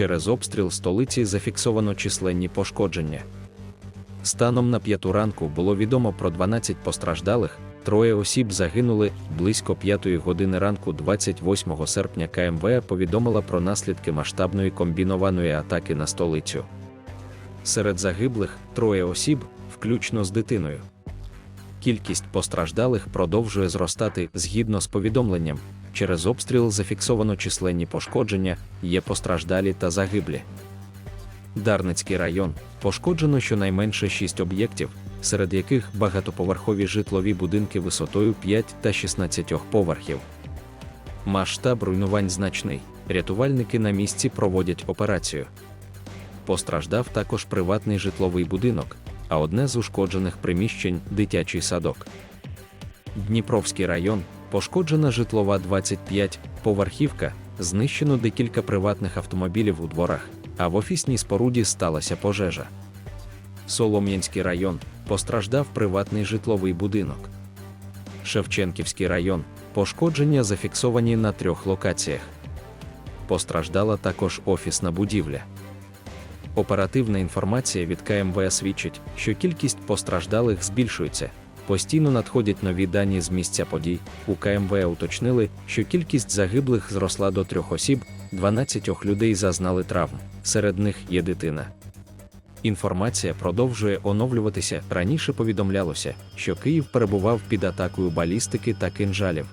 Через обстріл столиці зафіксовано численні пошкодження. Станом на п'яту ранку було відомо про 12 постраждалих, троє осіб загинули близько 5 години ранку 28 серпня КМВ повідомила про наслідки масштабної комбінованої атаки на столицю. Серед загиблих троє осіб, включно з дитиною. Кількість постраждалих продовжує зростати згідно з повідомленням. Через обстріл зафіксовано численні пошкодження, є постраждалі та загиблі. Дарницький район пошкоджено щонайменше 6 об'єктів, серед яких багатоповерхові житлові будинки висотою 5 та 16 поверхів. Масштаб руйнувань значний. Рятувальники на місці проводять операцію. Постраждав також приватний житловий будинок, а одне з ушкоджених приміщень дитячий садок. Дніпровський район пошкоджена житлова 25 поверхівка, знищено декілька приватних автомобілів у дворах, а в офісній споруді сталася пожежа. Солом'янський район постраждав приватний житловий будинок. Шевченківський район пошкодження зафіксовані на трьох локаціях. Постраждала також офісна будівля. Оперативна інформація від КМВ свідчить, що кількість постраждалих збільшується. Постійно надходять нові дані з місця подій. У КМВ уточнили, що кількість загиблих зросла до трьох осіб, 12 людей зазнали травм, серед них є дитина. Інформація продовжує оновлюватися. Раніше повідомлялося, що Київ перебував під атакою балістики та кинжалів.